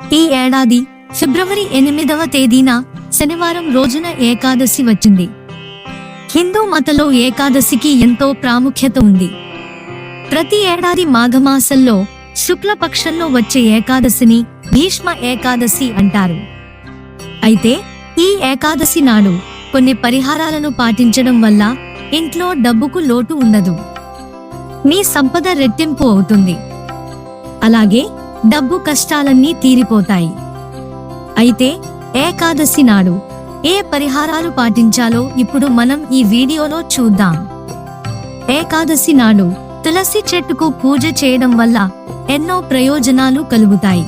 ఈ ఏడాది ఫిబ్రవరి ఎనిమిదవ తేదీన శనివారం రోజున ఏకాదశి వచ్చింది. హిందూ మతలో ఏకాదశికి ఎంతో ప్రాముఖ్యత ఉంది. ప్రతి ఏడాది మాఘమాసంలో శుక్లపక్షంలో వచ్చే ఏకాదశిని భీష్మ ఏకాదశి అంటారు. అయితే ఈ ఏకాదశి నాడు కొన్ని పరిహారాలను పాటించడం వల్ల ఇంట్లో డబ్బుకు లోటు ఉండదు. మీ సంపద రెట్టింపు అవుతుంది. అలాగే డబ్బు కష్టాలన్నీ తీరిపోతాయి. అయితే ఏకాదశి నాడు ఏ పరిహారాలు పాటించాలో ఇప్పుడు మనం ఈ వీడియోలో చూద్దాం. ఏకాదశి నాడు తులసి చెట్టుకు పూజ చేయడం వల్ల ఎన్నో ప్రయోజనాలు కలుగుతాయి.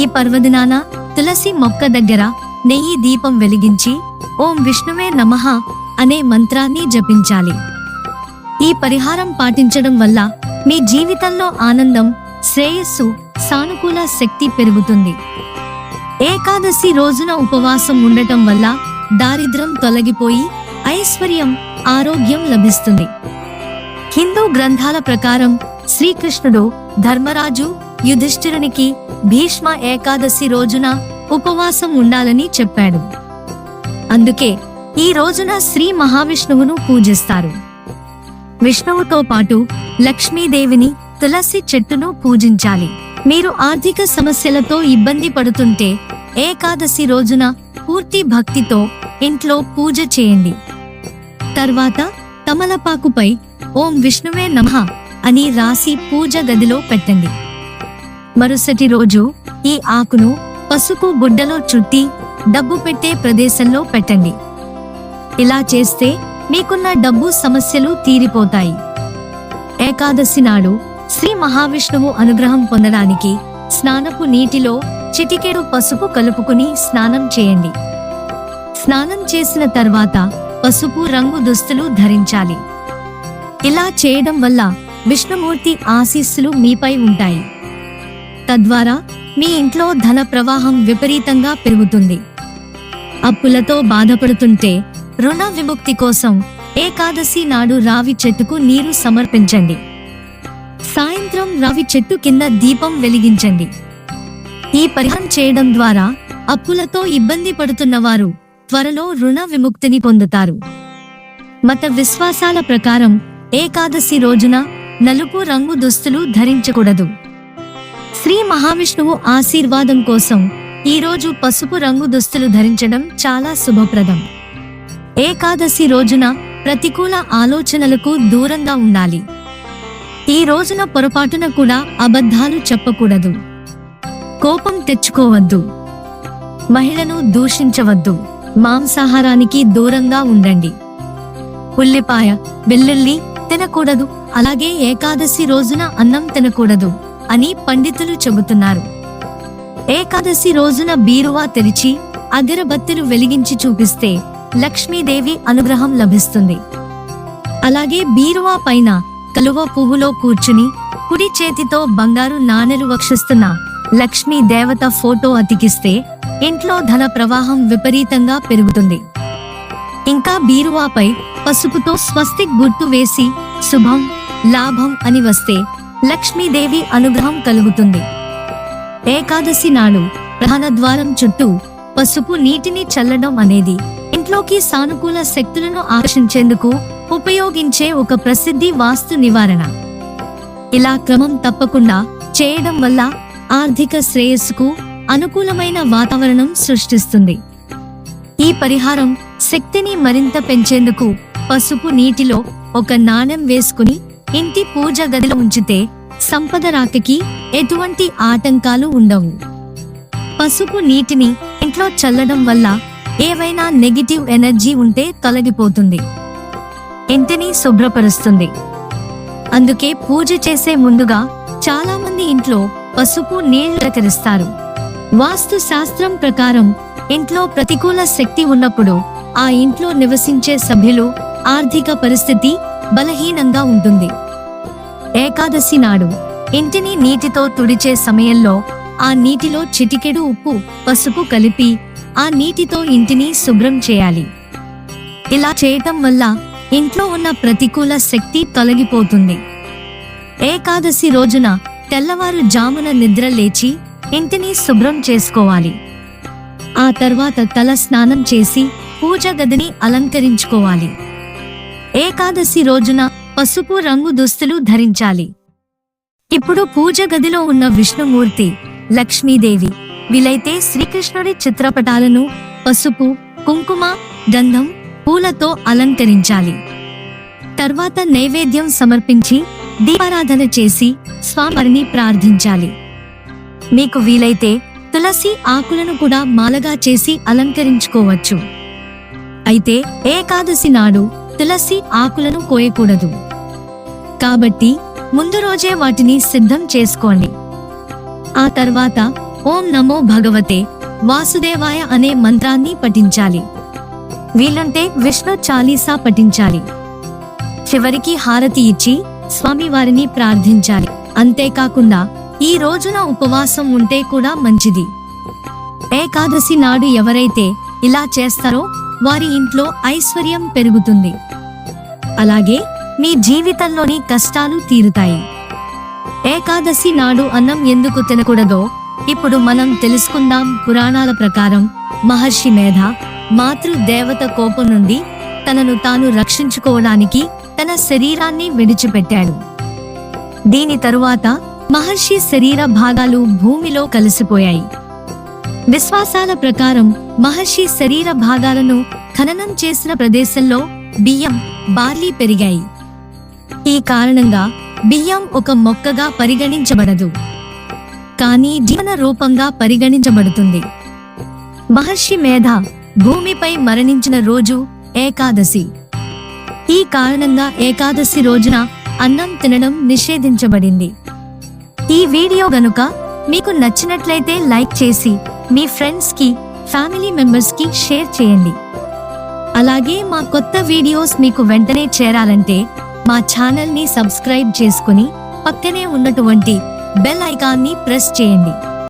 ఈ పర్వదినాన తులసి మొక్క దగ్గర నెయ్యి దీపం వెలిగించి ఓం విష్ణువే నమః అనే మంత్రాన్ని జపించాలి. ఈ పరిహారం పాటించడం వల్ల మీ జీవితంలో ఆనందం శ్రేయస్సు సానుకూల శక్తి పెరుగుతుంది. ఏకాదశి రోజున ఉపవాసం ఉండటం వల్ల దారిద్రం తొలగిపోయి ఐశ్వర్యం ఆరోగ్యం లభిస్తుంది. హిందూ గ్రంథాల ప్రకారం శ్రీకృష్ణుడు ధర్మరాజు యుధిష్ఠిరునికి భీష్మ ఏకాదశి రోజున ఉపవాసం ఉండాలని చెప్పాడు. అందుకే ఈ రోజున శ్రీ మహావిష్ణువును పూజిస్తారు. విష్ణువుతో పాటు లక్ష్మీదేవిని తులసి చెట్టును పూజించాలి. మీరు ఆర్థిక సమస్యలతో ఇబ్బంది పడుతుంటే ఏకాదశి రోజున పూర్తి భక్తితో ఇంట్లో పూజ చేయండి. తర్వాత తమలపాకుపై ఓం విష్ణువే నమః అని రాసి పూజ గదిలో పెట్టండి. మరుసటి రోజు ఈ ఆకును పసుపు గుడ్డలో చుట్టి డబ్బు పెట్టే ప్రదేశంలో పెట్టండి. ఇలా చేస్తే మీకున్న డబ్బు సమస్యలు తీరిపోతాయి. ఏకాదశి నాడు శ్రీ మహావిష్ణువు అనుగ్రహం పొందడానికి స్నానపు నీటిలో చిటికెడు పసుపు కలుపుకుని స్నానం చేయండి. స్నానం చేసిన తర్వాత పసుపు రంగు దుస్తులు ధరించాలి. ఇలా చేయడం వల్ల విష్ణుమూర్తి ఆశీస్సులు మీపై ఉంటాయి. తద్వారా మీ ఇంట్లో ధన ప్రవాహం విపరీతంగా పెరుగుతుంది. అప్పులతో బాధపడుతుంటే రుణ విముక్తి కోసం ఏకాదశి నాడు రావి చెట్టుకు నీరు సమర్పించండి. సాయంత్రం రావి చెట్టు కింద దీపం వెలిగించండి. ఈ పరిహారం చేయడం ద్వారా అప్పులతో ఇబ్బంది పడుతున్న వారు త్వరలో రుణ విముక్తిని పొందుతారు. మత విశ్వాసాల ప్రకారం ఏకాదశి రోజున నలుపు రంగు దుస్తులు ధరించకూడదు. శ్రీ మహావిష్ణువు ఆశీర్వాదం కోసం ఈరోజు పసుపు రంగు దుస్తులు ధరించడం చాలా శుభప్రదం. ఏకాదశి రోజున ప్రతికూల ఆలోచనలకు దూరంగా ఉండాలి. ఈ రోజున పొరపాటున కూడా అబద్ధాలు చెప్పకూడదు. కోపం తెచ్చుకోవద్దు. మహిళను దూషించవద్దు. మాంసాహారానికి దూరంగా ఉండండి. ఉల్లిపాయ వెల్లుల్లి తినకూడదు. అలాగే ఏకాదశి రోజున అన్నం తినకూడదు అని పండితులు చెబుతున్నారు. ఏకాదశి రోజున బీరువా తెరిచి అగరబత్తులు వెలిగించి చూపిస్తే లక్ష్మీదేవి అనుగ్రహం లభిస్తుంది. అలాగే బీరువా పైన కలువ పువ్వులో కూర్చుని కుడి చేతితో బంగారు నాణెలు వక్షిస్తున్న లక్ష్మీ దేవత ఫోటో అతికిస్తే ఇంట్లో ధన ప్రవాహం విపరీతంగా పెరుగుతుంది. ఇంకా బీరువాపై పసుపుతో స్వస్తిక్ గుర్తు వేసి శుభం లాభం అని వస్తే లక్ష్మీదేవి అనుగ్రహం కలుగుతుంది. ఏకాదశి నాడు ప్రధాన ద్వారం చుట్టూ పసుపు నీటిని చల్లడం అనేది ఇంట్లోకి సానుకూల శక్తులను ఆకర్షించేందుకు ఉపయోగించే ఒక ప్రసిద్ధి వాస్తు నివారణ. ఇలా క్రమం తప్పకుండా చేయడం వల్ల ఆర్థిక శ్రేయస్సుకు అనుకూలమైన వాతావరణం సృష్టిస్తుంది. ఈ పరిహారం శక్తిని మరింత పెంచేందుకు పసుపు నీటిలో ఒక నాణెం వేసుకుని ఇంటి పూజ గదిలో ఉంచితే సంపద రాకకి ఎటువంటి ఆటంకాలు ఉండవు. పసుపు నీటిని ఇంట్లో చల్లడం వల్ల ఏవైనా నెగిటివ్ ఎనర్జీ ఉంటే తొలగిపోతుంది. ఇంటిని శుభ్రపరుస్తుంది. అందుకే పూజ చేసే ముందుగా చాలా మంది ఇంట్లో పసుపు నీళ్ళు ప్రకరిస్తారు వాస్తు శాస్త్రం ప్రకారం ఇంట్లో ప్రతికూల శక్తి ఉన్నప్పుడు ఆ ఇంట్లో నివసించే సభ్యులు ఆర్థిక పరిస్థితి బలహీనంగా ఉంటుంది. ఏకాదశి నాడు ఇంటిని నీటితో తుడిచే సమయంలో ఆ నీటిలో చిటికెడు ఉప్పు పసుపు కలిపి ఆ నీటితో ఇంటిని శుభ్రం చేయాలి. ఇలా చేయటం వల్ల ఇంట్లో ఉన్న ప్రతికూల శక్తి తొలగిపోతుంది. ఏకాదశి రోజున తెల్లవారు జామున నిద్ర లేచి ఇంటిని శుభ్రం చేసుకోవాలి. ఆ తర్వాత తల స్నానం చేసి పూజ గదిని అలంకరించుకోవాలి. ఏకాదశి రోజున పసుపు రంగు దుస్తులు ధరించాలి. ఇప్పుడు పూజ గదిలో ఉన్న విష్ణుమూర్తి లక్ష్మీదేవి వీలైతే శ్రీకృష్ణుడి చిత్రపటాలను పసుపు కుంకుమ గంధం పూలతో అలంకరించాలి. తర్వాత నైవేద్యం సమర్పించి దీపారాధన చేసి స్వామిని ప్రార్థించాలి. మీకు వీలైతే తులసి ఆకులను కూడా మాలగా చేసి అలంకరించుకోవచ్చు. అయితే ఏకాదశి నాడు తులసి ఆకులను కోయకూడదు. కాబట్టి ముందు రోజే వాటిని సిద్ధం చేసుకోండి. ఆ తర్వాత ఓం నమో భగవతే. వాసుదేవాయ అనే మంత్రాన్ని పఠించాలి. వీలుంటే విష్ణు చాలీసా పఠించాలి. చివరికి హారతి ఇచ్చి స్వామివారిని ప్రార్థించాలి. అంతేకాకుండా ఈ రోజున ఉపవాసం ఉంటే కూడా మంచిది. ఏకాదశి నాడు ఎవరైతే ఇలా చేస్తారో వారి ఇంట్లో ఐశ్వర్యం పెరుగుతుంది. అలాగే మీ జీవితంలోని కష్టాలు తీరుతాయి. ఏకాదశి నాడు అన్నం ఎందుకు తినకూడదో ఇప్పుడు మనం తెలుసుకుందాం పురాణాల ప్రకారం మహర్షి మేధ మాతృ దేవత కోపం నుండి తనను తాను రక్షించుకోవడానికి తన శరీరాన్ని విడిచిపెట్టాడు. దీని తరువాత మహర్షి శరీర భాగాలు భూమిలో కలిసిపోయాయి. విశ్వాసాల ప్రకారం మహర్షి శరీర భాగాలను ఖననం చేసిన ప్రదేశంలో బియ్యం బార్లీ పెరిగాయి. ఈ కారణంగా బియ్యం ఒక మొక్కగా పరిగణించబడదు. కానీ జీవన రూపంగా పరిగణించబడుతుంది. మహర్షి మేధ భూమిపై మరణించిన రోజు ఏకాదశి. ఈ కారణంగా ఏకాదశి రోజున అన్నం తినడం నిషేధించబడింది. ఈ వీడియో గనుక మీకు నచ్చినట్లయితే లైక్ చేసి మీ ఫ్రెండ్స్కి ఫ్యామిలీ మెంబర్స్కి షేర్ చేయండి. అలాగే మా కొత్త వీడియోస్ మీకు వెంటనే చేరాలంటే మా ఛానల్ని సబ్స్క్రైబ్ చేసుకుని పక్కనే ఉన్నటువంటి బెల్ ఐకాన్ని ప్రెస్ చేయండి.